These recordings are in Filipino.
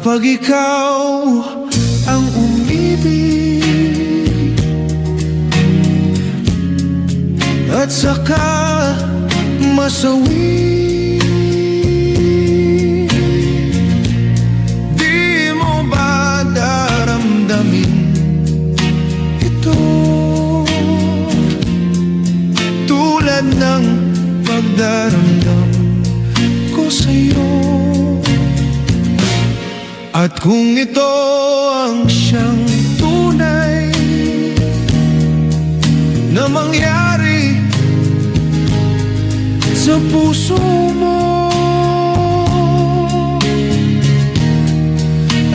Kapag ikaw ang umibig At saka masawi Di mo ba daramdamin ito? Tulad ng pagdaramdam At kung ito ang siyang tunay Na mangyari sa puso mo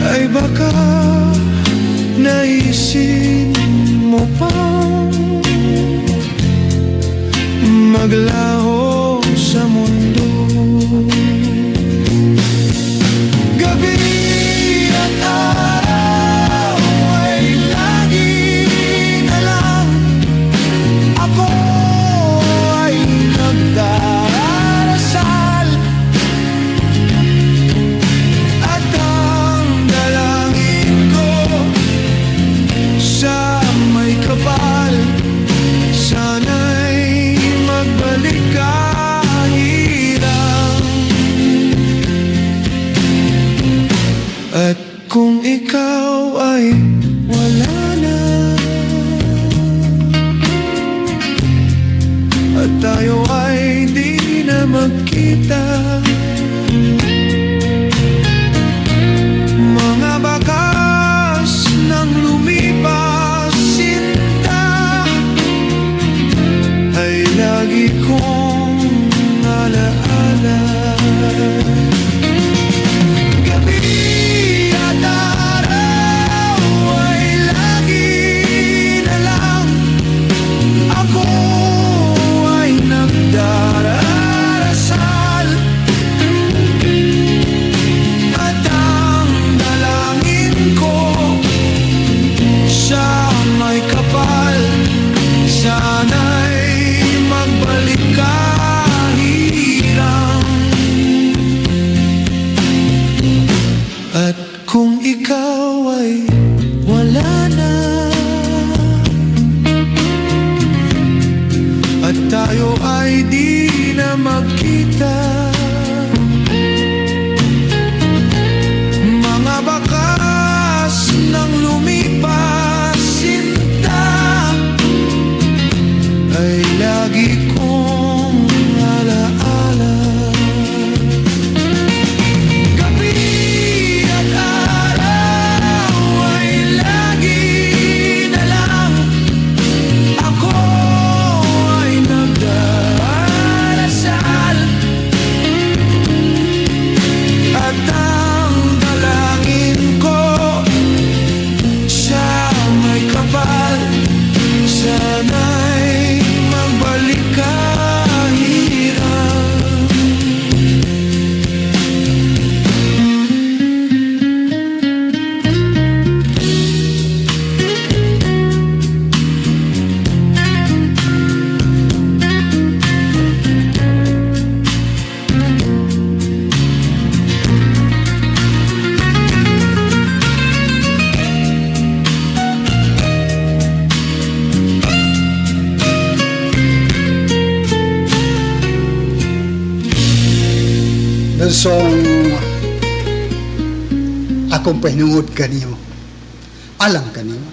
Ay baka naisin magbalik ka hirang At kung ikaw ay wala na At tayo ay love. Ikaw ay wala na. At tayo ay di na magkita Dahil song akong pahinungod kanimo. Alang kanimo.